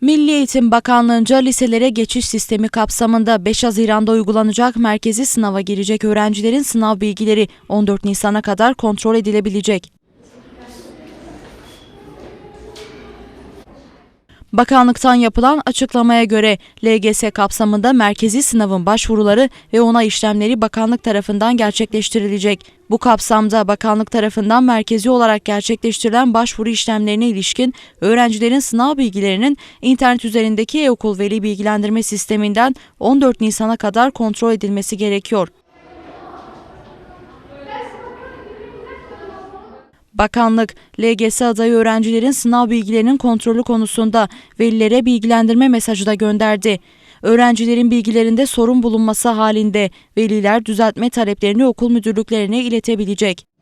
Milli Eğitim Bakanlığı'nca liselere geçiş sistemi kapsamında 5 Haziran'da uygulanacak merkezi sınava girecek öğrencilerin sınav bilgileri 14 Nisan'a kadar kontrol edilebilecek. Bakanlıktan yapılan açıklamaya göre LGS kapsamında merkezi sınavın başvuruları ve ona işlemleri bakanlık tarafından gerçekleştirilecek. Bu kapsamda bakanlık tarafından merkezi olarak gerçekleştirilen başvuru işlemlerine ilişkin öğrencilerin sınav bilgilerinin internet üzerindeki e-okul veli bilgilendirme sisteminden 14 Nisan'a kadar kontrol edilmesi gerekiyor. Bakanlık, LGS adayı öğrencilerin sınav bilgilerinin kontrolü konusunda velilere bilgilendirme mesajı da gönderdi. Öğrencilerin bilgilerinde sorun bulunması halinde veliler düzeltme taleplerini okul müdürlüklerine iletebilecek.